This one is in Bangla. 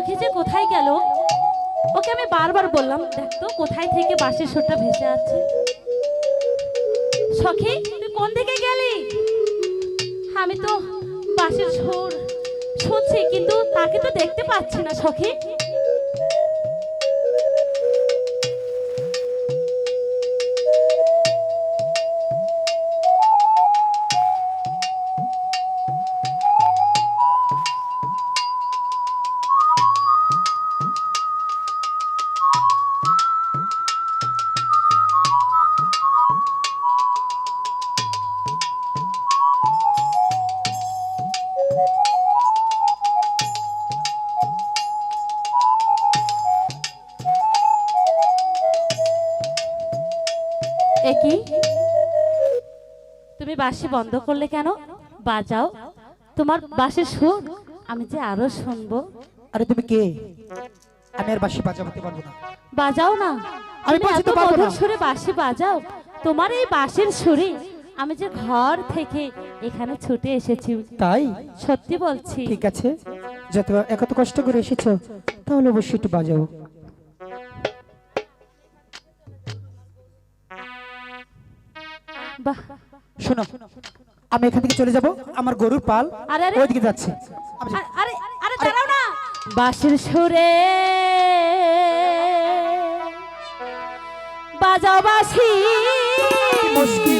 সখী যে কোথায় গেল? ওকে আমি বারবার বললাম, দেখ তো, কোথায় থেকে বাঁশের সুরটা ভেসে আছে সখী, তুই কোন দিকে গেলি? আমি তো বাঁশের সুর শুনছি, কিন্তু তাকে তো দেখতে পাচ্ছি না, সখী। বাঁশি বন্ধ করলে কেন? বাজাও। তোমার বাঁশির সুর আমি যে আরও শুনব। আরে তুমি কে? আমি আর বাঁশি বাজাতে পারব না। বাজাও না। আমি বাজাতে এত পারব না। সুরে বাঁশি বাজাও। তোমার এই বাঁশির সুরে আমি যে ঘর থেকে এখানে ছুটে এসেছি। তাই? সত্যি বলছি। ঠিক আছে। যত এত কষ্ট করে এসেছ তাহলে অবশ্যই একটু বাজাও। বাহ। শোনো আমি এখান থেকে চলে যাব আমার গরুর পাল আরে, আরে। ওইদিকে যাচ্ছে আরে আরে দাঁড়াও না বাঁশির সুরে বাজাও বাঁশি মুশকিল।